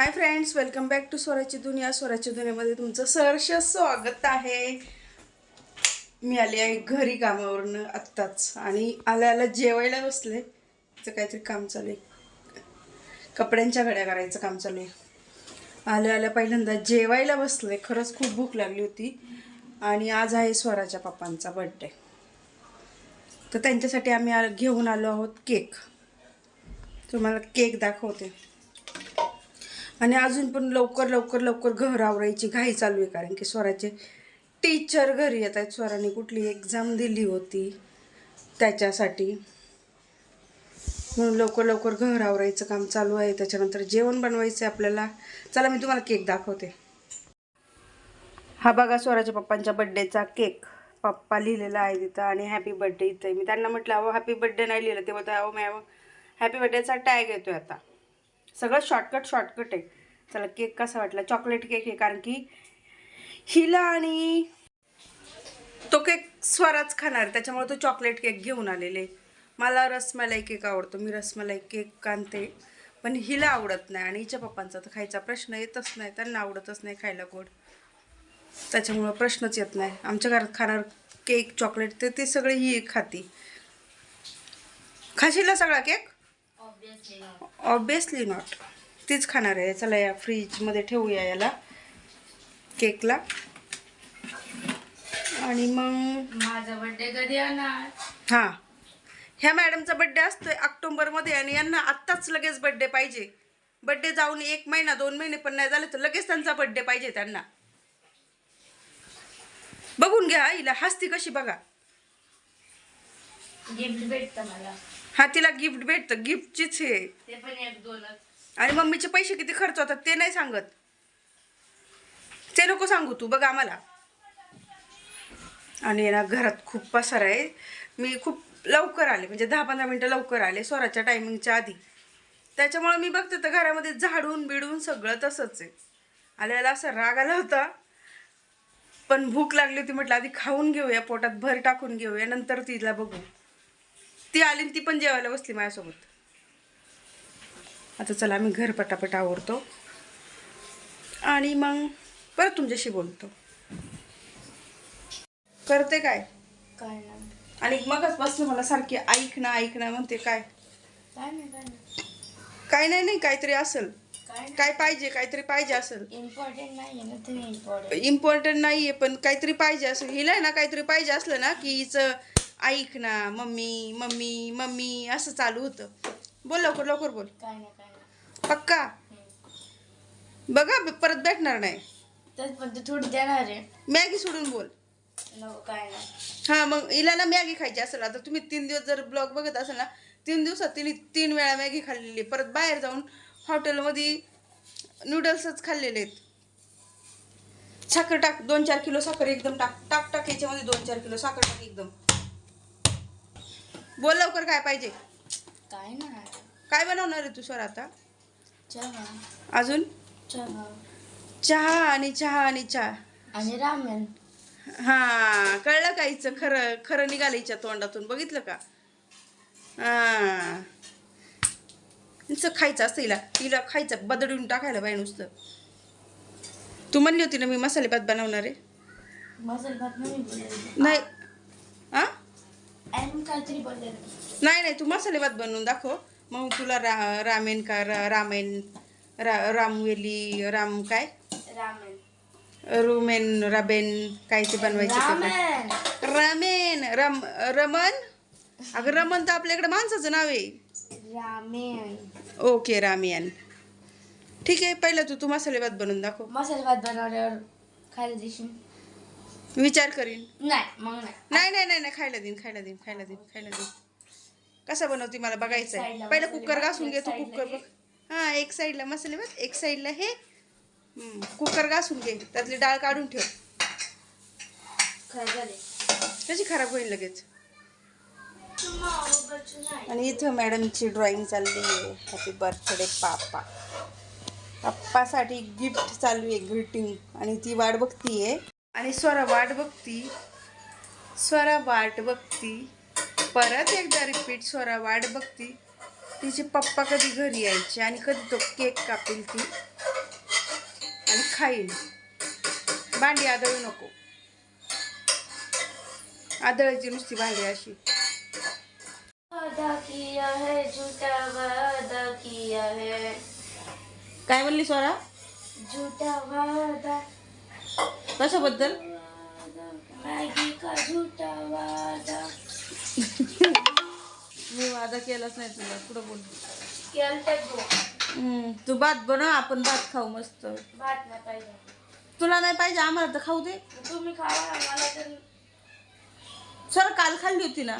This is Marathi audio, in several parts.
Hi friends welcome back to स्वराची दुनिया. स्वराची दुनियामध्ये तुमचं सहर्ष स्वागत आहे. मी आली आहे घरी कामावरनं आत्ताच. आणि आल्या आल्या जेवायला बसले. तिचं काहीतरी काम चालू आहे. कपड्यांच्या घड्या करायचं काम चालू आहे. आल्या आल्या पहिल्यांदा जेवायला बसले. खरंच खूप भूक लागली होती. आणि आज आहे स्वराच्या पप्पांचा बड्डे तर त्यांच्यासाठी आम्ही आ- घेऊन आलो आहोत केक. तुम्हाला केक दाखवते. आणि अजून पण लवकर लवकर लवकर घर आवरायची घाई चालू आहे. कारण की स्वराचे टीचर घरी येत आहेत. स्वराने कुठली एक्झाम दिली होती त्याच्यासाठी. म्हणून लवकर लवकर घर आवरायचं काम चालू आहे. त्याच्यानंतर जेवण बनवायचं आहे आपल्याला. चला मी तुम्हाला केक दाखवते. हा बघा स्वराच्या पप्पांच्या बड्डेचा केक पप्पा लिहिलेला आहे तिथं आणि हॅपी बड्डे इथं. मी त्यांना म्हटलं अहो हॅपी बड्डे नाही लिहिलं. ते बोलतात अहो मॅम हॅपी बड्डेचा टॅग येतोय आता. सगळं शॉर्टकट शॉर्टकट आहे. चला केक कसा वाटला? चॉकलेट केक आहे कारण की हिला आणि तो केक स्वराच खाणार त्याच्यामुळे तो चॉकलेट केक घेऊन आलेले. मला रसमलाई केक आवडतो मी रसमलाई केक आणते. पण हिला आवडत नाही आणि हिच्या पप्पांचा तर खायचा प्रश्न येतच नाही त्यांना आवडतच नाही खायला गोड. त्याच्यामुळं प्रश्नच येत नाही. आमच्या घरात खाणार केक चॉकलेट ते ते सगळे ही खाती. खाशील सगळा केक? ऑब्विसली नॉट तीच खाणार आहे. चला या फ्रीजमध्ये ठेवूया याला केकला. आणि मग माझा बर्थडे कधी येणार? हां. ह्या मॅडमचा बड्डे असतोय ऑक्टोबरमध्ये आणि यांना आत्ताच लगेच बड्डे पाहिजे. बड्डे जाऊन एक महिना दोन महिने पण नाही झाले तर लगेच त्यांचा बड्डे पाहिजे त्यांना. बघून घ्या हिला हसती कशी बघा. गिफ्ट भेटतं मला. हा तिला गिफ्ट भेटतं. गिफ्टचीच हे. ते पण एक दोनच. आणि मम्मीचे पैसे किती खर्च होतात ते नाही सांगत. ते नको सांगू तू बघ आम्हाला. आणि ना घरात खूप पसार आहे. मी खूप लवकर आले म्हणजे दहा पंधरा मिनटं लवकर आले स्वराच्या टायमिंगच्या आधी. त्याच्यामुळे मी बघते तर घरामध्ये झाडून बिडून सगळं तसंच आहे. आल्याला असा राग आला होता. पण भूक लागली होती म्हटलं आधी खाऊन घेऊया पोटात भर टाकून घेऊया नंतर तिला बघू. ती आली आणि ती पण जेवायला बसली माझ्यासोबत. आता चला आम्ही घर पटापट आवरतो. आणि मग परत तुमच्याशी बोलतो. करते काय? काय नाही. आणि मगच बसलं मला सारखी ऐक ना ऐक ना म्हणते काय? काय नाही काय नाही. काय नाही नाही काहीतरी असेल. काय काय पाहिजे काहीतरी पाहिजे असेल. इम्पॉर्टंट नाही आहे ना तुम्ही इम्पॉर्टंट इम्पॉर्टंट नाही आहे पण काहीतरी पाहिजे असेल. हिला आहे ना काहीतरी पाहिजे असलं ना की हिचं ऐक ना मम्मी मम्मी मम्मी असं चालू होतं. बोल लवकर लवकर बोल. काय नाही पक्का बघा परत भेटणार नाही. पण ते थोडी देणार आहे. मॅगी सोडून बोल. नको काय नाही. हा मग ना मॅगी खायची असेल आता तुम्ही तीन दिवस जर ब्लॉग बघत असाल ना तीन दिवसात तिने तीन वेळा मॅगी खाल्लेली. परत बाहेर जाऊन हॉटेलमध्ये नूडल्सच खाल्लेले आहेत. साखर टाक दोन चार किलो साखर एकदम टाक. टाक टाक याच्यामध्ये दोन चार किलो साखर टाक एकदम. बोल लवकर काय पाहिजे. काय नाही. काय बनवणार आहे तू सर आता? अजून? चहा. चहा आणि चहा आणि चहा. आणि रामेन. हा कळलं का हिचं खरं खरं निघालं हिच्या तोंडातून बघितलं का? हा. हिचं खायचं असतं हिला हिला खायचं बदडून टाकायला बाई नुसतं. तू म्हणली होती ना मी मसाले भात बनवणार आहे. मसाला भात नाही हा नाही नाही तू मसाले भात बनवून दाखव. मग तुला रा रामेन का रा रामेन रा रामवेली राम काय? रामेन. रुमेन राबेन काय ते बनवायचे रामेन. रामेन रम रमन? अगं रमन तर आपल्याकडे माणसाचं नाव आहे. रामेन. ओके रामियन. ठीक आहे पहिलं तू तू मसाले भात बनवून दाखव. मसाला भात बनवल्यावर खायला देशील? विचार करीन. नाही मग नाही. नाही नाही नाही नाही खायला देईन खायला देईन खायला देईन खायला देईन. कसा बनवते मला बघायचं आहे पहिलं कुकर घासून घे तू कुकर हे. बघ. हां. एक साईडला मसाले भात एक साईडला हे. कुकर घासून घे. त्यातली डाळ काढून ठेव. कशी खराब होईल लगेच. आणि इथं मॅडमची ड्रॉइंग चालली आहे. हॅपी बर्थडे पापा पप्पासाठी गिफ्ट चालू आहे ग्रीटिंग आणि ती वाट बघतीये. आणि स्वरा वाट बघती. स्वरा वाट बघती. परत एकदा रिपीट स्वरा वाट बघती. तिचे पप्पा कधी घरी यायचे आणि कधी तो केक कापेल ती. आणि खाईन भांडी आदळू नको. आदळायची नुसती भांडी अशी. किया काय म्हणली स्वरा? झुटा वादा कशाबद्दल? मॅगी का झुटा वादा? मी वादा केलाच नाही तुला. पुढं बोल हम्म, तू भात बनव आपण भात खाऊ मस्त. भात नाही पाहिजे. तुला नाही पाहिजे आम्हाला तर खाऊ दे. तुम्ही खावा ना, मला तर सर काल खाल्ली होती ना?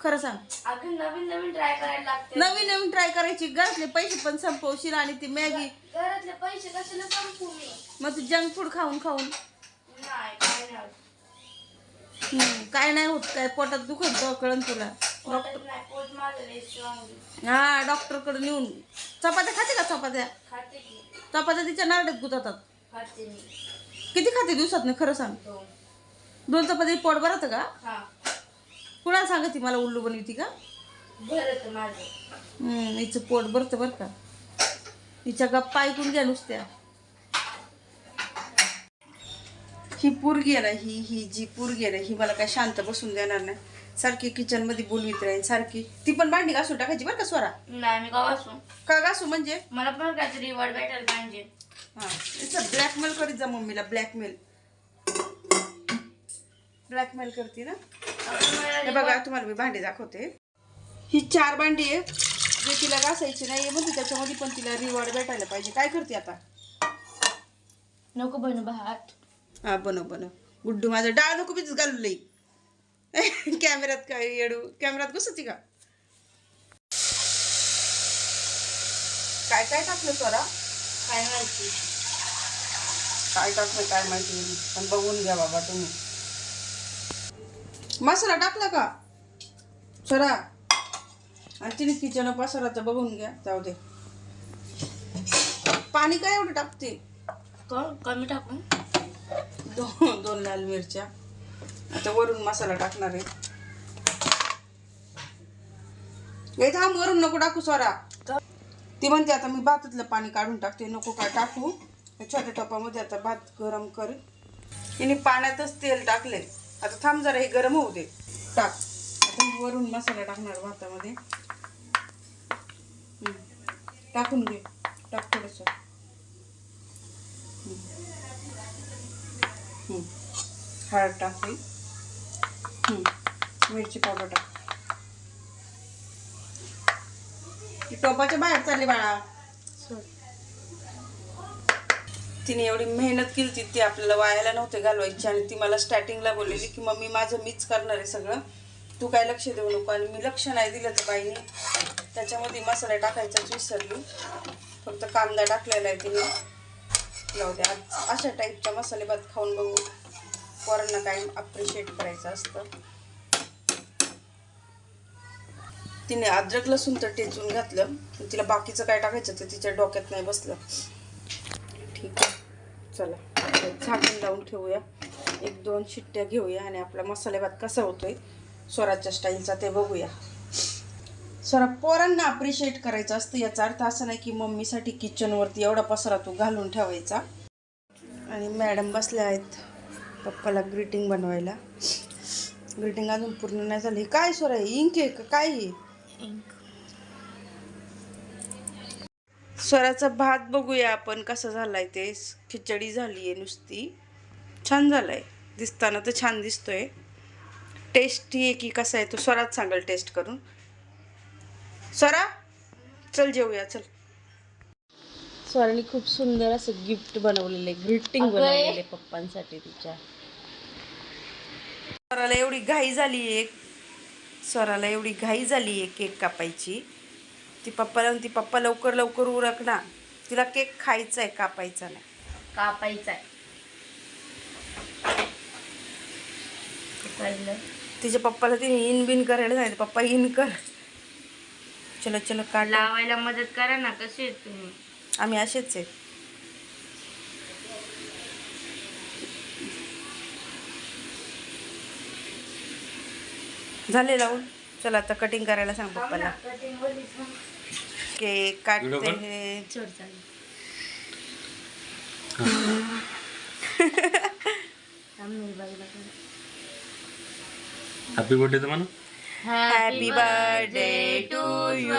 खरं सांग. नवीन नवीन ट्राय करायला लागते. नवीन नवीन ट्राय करायची. घरातले पैसे पण संपवशील आणि ती मॅगी घरातले पैसे कशाला संपू मी? मग तू जंक फूड खाऊन खाऊन. नाही काय नाही. हम्म, काय नाही होत काय पोटात दुखत तो कळन तुला. नाही हा डॉक्टरकडे नेऊन. चपात्या खाते का चपात्या? चपात्या तिच्या नारड्यात गुतातात. किती खाते दिवसात खरं सांग. दोन. चपाती पोट भरत का? कुणाला सांगते मला उल्लू बनवती का? भरत माझं. हम्म, हिचं पोट भरतं बरं का. हिच्या गप्पा ऐकून घ्या नुसत्या. ही पोरगी आहे ना ही ही जी पोरगी आहे ना ही मला काय शांत बसून देणार नाही. सारखी किचनमध्ये बोलवीत राहील सारखी. ती पण भांडी घासून टाकायची बरं का स्वरा? नाही मी का वाचू का घासू म्हणजे? मला पण काहीतरी रिवॉर्ड भेटायला पाहिजे. हा ब्लॅकमेल करीत जा मम्मीला ब्लॅकमेल ब्लॅकमेल करते ना? मला हे बघा तुम्हाला मी भांडी दाखवते. ही चार भांडी आहे जे तिला घासायची नाही म्हणजे त्याच्यामध्ये पण तिला रिवॉर्ड भेटायला पाहिजे. काय करते आता? नको बनू भात. हा बनव बनव. गुड्डू माझं डाळ नको बीच घालू लई. कॅमेऱ्यात काय येडू? कॅमेऱ्यात घुसती का? काय काय टाकलं स्वरा? काय माहिती. काय टाकलं काय माहिती? पण बघून घ्या बाबा तुम्ही. मसाला टाकला का? स्वरा? आणि तिने किचन पसाराचं बघून घ्या जाऊ दे. पाणी काय एवढं टाकते? कमी टाकून दोन दोन लाल मिरच्या. आता वरून मसाला टाकणार आहे. हे थांब वरून नको टाकू सोरा. ती म्हणते आता मी भातातलं पाणी काढून टाकते नको काय टाकू? छोट्या टपामध्ये आता भात गरम कर. तिने पाण्यातच तेल टाकले आता थांब जरा हे गरम होऊ दे. टाक. आता मी वरून मसाला टाकणार भातामध्ये. टाकून घे. टाक थोडस. हळद टाकली. मिरची पावडर टाक. टोपाच्या बाहेर चालली बाळा. तिने एवढी मेहनत केली ती ती आपल्याला वायाला नव्हते घालवायची आणि ती मला स्टार्टिंगला बोललेली की मम्मी माझं मीच करणार आहे सगळं. तू काय लक्ष देऊ नको आणि मी लक्ष नाही दिलं तर बाईने. त्याच्यामध्ये मसाला टाकायचाच विसरली. फक्त कांदा टाकलेला आहे तिने. जाऊ द्या अशा टाईपचा मसाले भात खाऊन बघू. पोरांना कायम अप्रिशिएट करायचं असतं. तिने अद्रक लसूण तर टेचून घातलं. तिला बाकीचं काय टाकायचं ते तिच्या डोक्यात नाही बसलं. ठीक आहे. चला आता झाकण लावून ठेवूया. एक दोन शिट्ट्या घेऊया आणि आपला मसाले भात कसा होतोय स्वराच्या स्टाईलचा ते बघूया. स्वरा पोरांना अप्रिशिएट करायचं असतं याचा अर्थ असा नाही की मम्मीसाठी किचनवरती एवढा पसरा तू घालून ठेवायचा. आणि मॅडम बसल्या आहेत. पप्पाला ग्रीटिंग बनवायला. ग्रीटिंग अजून पूर्ण नाही झाली. काय स्वरा आहे इंक आहे का? काय आहे? स्वराचा भात बघूया आपण कसा झालाय ते. खिचडी झाली आहे नुसती. छान झालाय. दिसताना तर छान दिसतोय. टेस्टी आहे की कसा आहे तो? स्वरात सांगाल टेस्ट करून. स्वरा चल जेवूया चल. स्वराने खूप सुंदर असं गिफ्ट बनवलेलं आहे ग्रीटिंग अगं, बनवलेलं आहे पप्पांसाठी तिच्या. स्वराला एवढी घाई झाली आहे. स्वराला एवढी घाई झाली आहे केक कापायची. ती पप्पाला म्हणती पप्पा लवकर लवकर उरक ना. तिला केक खायचा आहे कापायचा नाही. कापायचा आहे. तिच्या पप्पाला तिने इन बिन करायला सांगितलं. पप्पा इन कर. चलो चलो काढ. लावायला मदत करा ना कसे आहेत तुम्ही. आम्ही असेच आहे झाले लावून चला आता कटिंग करायला सांग पप्पाला. केक काटते हे. हॅपी बर्थडे तर म्हणा happy birthday to you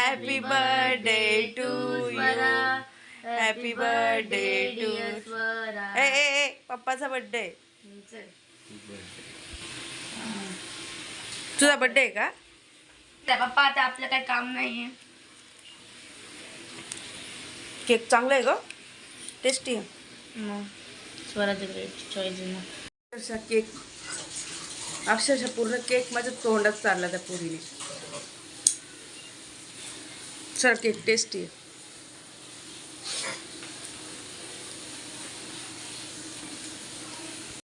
happy birthday to you happy birthday to ए ए ए पप्पाचा बर्थडे तुझा बर्थडे आहे का? पप्पा आता आपलं काही काम नाहीये. केक चांगला आहे ग. टेस्टी आहे. मग स्वराचं ग्रेट चॉईस ना. अक्षरशः केक अक्षरशः पूर्ण केक माझ्या तोंडात चालला त्या पुरीने. सर टेस्टी आहे.